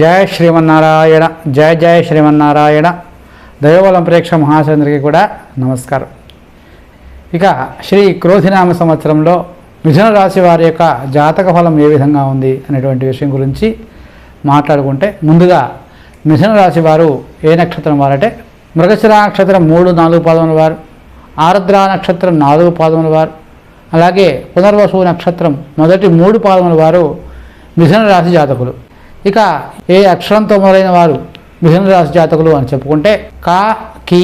జయ శ్రీమన్నారాయణ జయ జయ శ్రీమన్నారాయణ. దైవబలం ప్రేక్ష మహాచంద్రికి కూడా నమస్కారం. ఇక శ్రీ క్రోధినామ సంవత్సరంలో మిథున రాశి వారి యొక్క జాతక ఫలం ఏ విధంగా ఉంది అనేటువంటి విషయం గురించి మాట్లాడుకుంటే ముందుగా మిథున రాశి వారు ఏ నక్షత్రం వారంటే మృగశిర నక్షత్రం మూడు నాలుగు పాదముల వారు ఆరుద్ర నక్షత్రం నాలుగు పాదముల వారు అలాగే పునర్వసు నక్షత్రం మొదటి మూడు పాదముల వారు మిథున రాశి జాతకులు. ఇక ఏ అక్షరంతో మొదలైన వారు మిథున రాశి జాతకులు అని చెప్పుకుంటే కా కి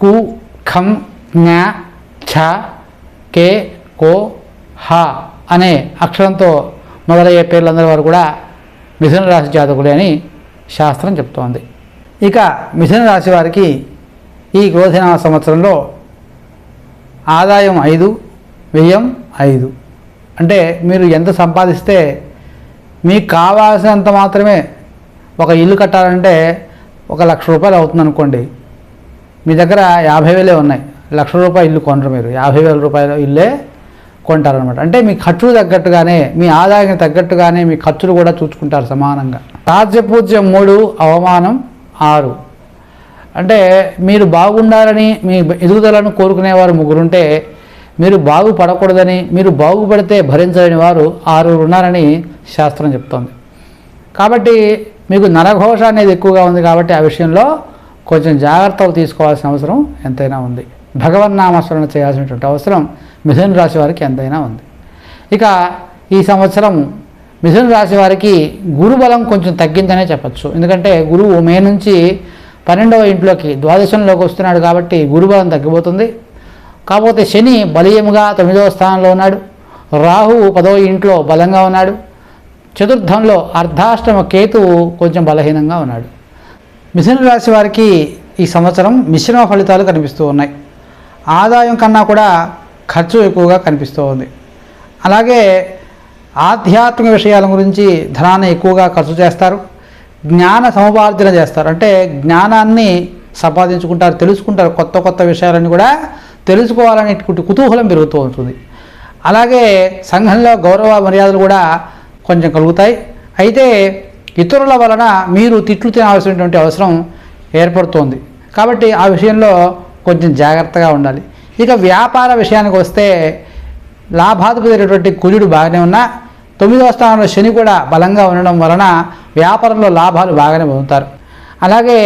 కు ఖం జ్ఞ ఛ కే కో హ అనే అక్షరంతో మొదలయ్యే పేర్లందరి వారు కూడా మిథున రాశి జాతకులే అని శాస్త్రం చెప్తోంది. ఇక మిథున రాశి వారికి ఈ క్రోధినామ సంవత్సరంలో ఆదాయం ఐదు వ్యయం ఐదు. అంటే మీరు ఎంత సంపాదిస్తే మీకు కావాల్సినంత మాత్రమే ఒక ఇల్లు కట్టాలంటే ఒక లక్ష రూపాయలు అవుతుంది అనుకోండి మీ దగ్గర యాభై వేలే ఉన్నాయి. లక్ష రూపాయలు ఇల్లు కొనరు మీరు. యాభై వేల రూపాయల ఇల్లే కొంటారనమాట అంటే మీ ఖర్చు తగ్గట్టుగానే మీ ఆదాయానికి తగ్గట్టుగానే మీ ఖర్చులు కూడా చూసుకుంటారు సమానంగా. రాజ్యపూజ్యం మూడు అవమానం ఆరు. అంటే మీరు బాగుండాలని మీ ఎదుగుదలను కోరుకునేవారు ముగ్గురుంటే మీరు బాగుపడకూడదని మీరు బాగుపడితే భరించలేని వారు ఆరుగురు ఉన్నారని శాస్త్రం చెప్తోంది. కాబట్టి మీకు నరఘోష అనేది ఎక్కువగా ఉంది కాబట్టి ఆ విషయంలో కొంచెం జాగ్రత్తలు తీసుకోవాల్సిన అవసరం ఎంతైనా ఉంది. భగవన్నామస్మరణ చేయాల్సినటువంటి అవసరం మిథున రాశి వారికి ఎంతైనా ఉంది. ఇక ఈ సంవత్సరం మిథున రాశి వారికి గురుబలం కొంచెం తగ్గిందనే చెప్పచ్చు. ఎందుకంటే గురువు మే నుంచి పన్నెండవ ఇంట్లోకి ద్వాదశంలోకి వస్తున్నాడు కాబట్టి గురుబలం తగ్గిపోతుంది. కాకపోతే శని బలీయముగా తొమ్మిదవ స్థానంలో ఉన్నాడు. రాహువు పదవ ఇంట్లో బలంగా ఉన్నాడు. చతుర్థంలో అర్ధాష్టమ కేతువు కొంచెం బలహీనంగా ఉన్నాడు. మిథున రాశి వారికి ఈ సంవత్సరం మిశ్రమ ఫలితాలు కనిపిస్తూ ఉన్నాయి. ఆదాయం కన్నా కూడా ఖర్చు ఎక్కువగా కనిపిస్తూ ఉంది. అలాగే ఆధ్యాత్మిక విషయాల గురించి ధనాన్ని ఎక్కువగా ఖర్చు చేస్తారు. జ్ఞాన సముపార్జన చేస్తారు. అంటే జ్ఞానాన్ని సంపాదించుకుంటారు తెలుసుకుంటారు. కొత్త కొత్త విషయాలని కూడా తెలుసుకోవాలనేటువంటి కుతూహలం పెరుగుతూ ఉంటుంది. అలాగే సంఘంలో గౌరవ మర్యాదలు కూడా కొంచెం కలుగుతాయి. అయితే ఇతరుల వలన మీరు తిట్లు తినాల్సినటువంటి అవసరం ఏర్పడుతోంది. కాబట్టి ఆ విషయంలో కొంచెం జాగ్రత్తగా ఉండాలి. ఇక వ్యాపార విషయానికి వస్తే లాభాధిపతి కుజుడు బాగానే ఉన్నా తొమ్మిదవ స్థానంలో శని కూడా బలంగా ఉండడం వలన వ్యాపారంలో లాభాలు బాగానే పొందుతారు. అలాగే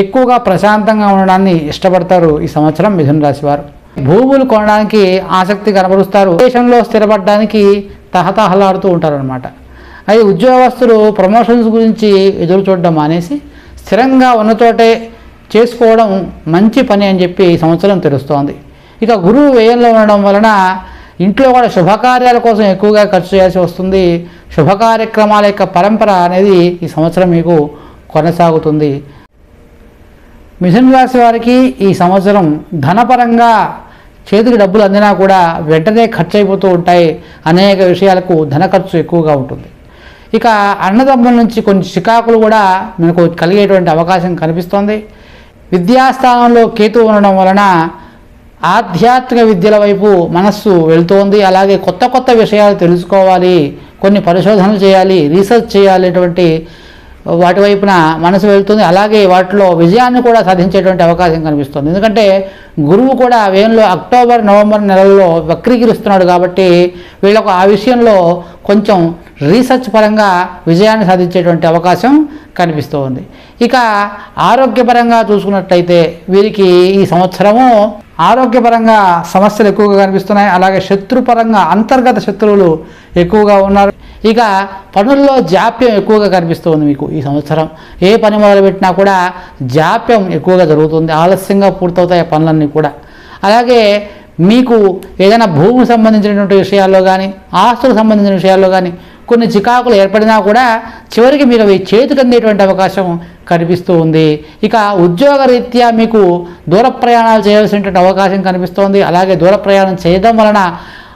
ఎక్కువగా ప్రశాంతంగా ఉండడాన్ని ఇష్టపడతారు ఈ సంవత్సరం మిథున రాశి వారు. భూములు కొనడానికి ఆసక్తి కనబరుస్తారు. దేశంలో స్థిరపడడానికి తహతహలాడుతూ ఉంటారనమాట అయితే ఉద్యోగస్తులు ప్రమోషన్స్ గురించి ఎదురు చూడడం మానేసి స్థిరంగా ఉన్న చోటే చేసుకోవడం మంచి పని అని చెప్పి ఈ సంవత్సరం తెలుస్తోంది. ఇక గురువు వ్యయంలో ఉండడం వలన ఇంట్లో కూడా శుభకార్యాల కోసం ఎక్కువగా ఖర్చు చేయాల్సి వస్తుంది. శుభ కార్యక్రమాల యొక్క పరంపర అనేది ఈ సంవత్సరం మీకు కొనసాగుతుంది. మిథున రాశి వారికి ఈ సంవత్సరం ధనపరంగా చేతికి డబ్బులు అందినా కూడా వెంటనే ఖర్చు అయిపోతూ ఉంటాయి అనేక విషయాలకు ధన ఖర్చు ఎక్కువగా ఉంటుంది. ఇక అన్నదమ్ముల నుంచి కొన్ని చికాకులు కూడా మనకు కలిగేటువంటి అవకాశం కనిపిస్తోంది. విద్యాస్థానంలో కేతు ఉండడం వలన ఆధ్యాత్మిక విద్యల వైపు మనస్సు వెళ్తోంది. అలాగే కొత్త కొత్త విషయాలు తెలుసుకోవాలి కొన్ని పరిశోధనలు చేయాలి రీసెర్చ్ చేయాలి వాటి వైపున మనసు వెళ్తుంది. అలాగే వాటిలో విజయాన్ని కూడా సాధించేటువంటి అవకాశం కనిపిస్తుంది. ఎందుకంటే గురువు కూడా వేయంలో అక్టోబర్ నవంబర్ నెలల్లో వక్రీకరిస్తున్నాడు కాబట్టి వీళ్ళకు ఆ విషయంలో కొంచెం రీసెర్చ్ పరంగా విజయాన్ని సాధించేటువంటి అవకాశం కనిపిస్తూ ఉంది. ఇక ఆరోగ్యపరంగా చూసుకున్నట్లయితే వీరికి ఈ సంవత్సరము ఆరోగ్యపరంగా సమస్యలు ఎక్కువగా కనిపిస్తున్నాయి. అలాగే శత్రుపరంగా అంతర్గత శత్రువులు ఎక్కువగా ఉన్నారు. ఇక పనుల్లో జాప్యం ఎక్కువగా కనిపిస్తుంది మీకు ఈ సంవత్సరం. ఏ పని మొదలుపెట్టినా కూడా జాప్యం ఎక్కువగా జరుగుతుంది. ఆలస్యంగా పూర్తవుతాయి పనులన్నీ కూడా. అలాగే మీకు ఏదైనా భూమికి సంబంధించినటువంటి విషయాల్లో కానీ ఆస్తులకు సంబంధించిన విషయాల్లో కానీ కొన్ని చికాకులు ఏర్పడినా కూడా చివరికి మీరు అవి చేతికి అందేటువంటి అవకాశం కనిపిస్తూ ఉంది. ఇక ఉద్యోగ రీత్యా మీకు దూర ప్రయాణాలు చేయాల్సినటువంటి అవకాశం కనిపిస్తోంది అలాగే దూర ప్రయాణం చేయడం వలన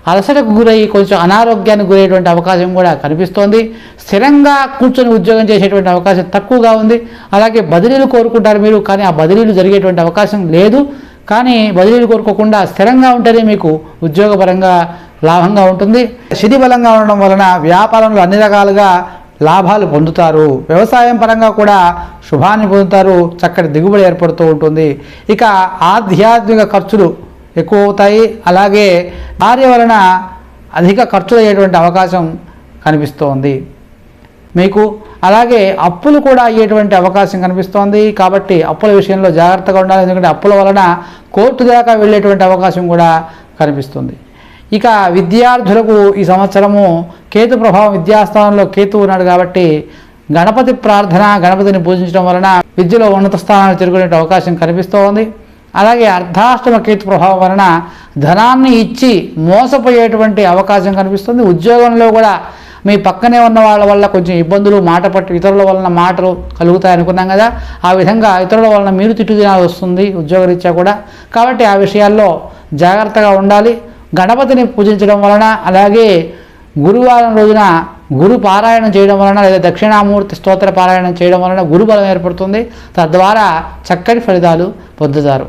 అలసటకు గురై కొంచెం అనారోగ్యానికి గురయ్యేటువంటి అవకాశం కూడా కనిపిస్తోంది. స్థిరంగా కూర్చొని ఉద్యోగం చేసేటువంటి అవకాశం తక్కువగా ఉంది. అలాగే బదిలీలు కోరుకుంటారు మీరు కానీ ఆ బదిలీలు జరిగేటువంటి అవకాశం లేదు. కానీ బదిలీలు కోరుకోకుండా స్థిరంగా ఉంటేనే మీకు ఉద్యోగపరంగా లాభంగా ఉంటుంది. శని బలంగా ఉండడం వలన వ్యాపారంలో అన్ని రకాలుగా లాభాలు పొందుతారు. వ్యవసాయం పరంగా కూడా శుభాన్ని పొందుతారు. చక్కటి దిగుబడి ఏర్పడుతూ ఉంటుంది. ఇక ఆధ్యాత్మిక ఖర్చులు ఎక్కువ అవుతాయి. అలాగే భార్య వలన అధిక ఖర్చులు అయ్యేటువంటి అవకాశం కనిపిస్తోంది. మీకు అలాగే అప్పులు కూడా అయ్యేటువంటి అవకాశం కనిపిస్తోంది. కాబట్టి అప్పుల విషయంలో జాగ్రత్తగా ఉండాలి. ఎందుకంటే అప్పుల వలన కోర్టు దాకా వెళ్ళేటువంటి అవకాశం కూడా కనిపిస్తుంది. ఇక విద్యార్థులకు ఈ సంవత్సరము కేతు ప్రభావం విద్యాస్థానంలో కేతు ఉన్నాడు కాబట్టి గణపతి ప్రార్థన గణపతిని పూజించడం వలన విద్యలో ఉన్నత స్థానాలు తిరుగునే అవకాశం కనిపిస్తోంది. అలాగే అర్ధాష్టమ కేతు ప్రభావం వలన ధనాన్ని ఇచ్చి మోసపోయేటువంటి అవకాశం కనిపిస్తుంది. ఉద్యోగంలో కూడా మీ పక్కనే ఉన్న వాళ్ళ వల్ల కొంచెం ఇబ్బందులు మాట పట్టు ఇతరుల వలన మాటలు కలుగుతాయి అనుకున్నాం కదా ఆ విధంగా ఇతరుల వలన మీరు తిట్టు తినాల్సి వస్తుంది ఉద్యోగరీత్యా కూడా. కాబట్టి ఆ విషయాల్లో జాగ్రత్తగా ఉండాలి. గణపతిని పూజించడం వలన అలాగే గురువారం రోజున గురు పారాయణం చేయడం వలన లేదా దక్షిణామూర్తి స్తోత్ర పారాయణం చేయడం వలన గురు బలం ఏర్పడుతుంది. తద్వారా చక్కటి ఫలితాలు పొందుతారు.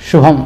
శుభం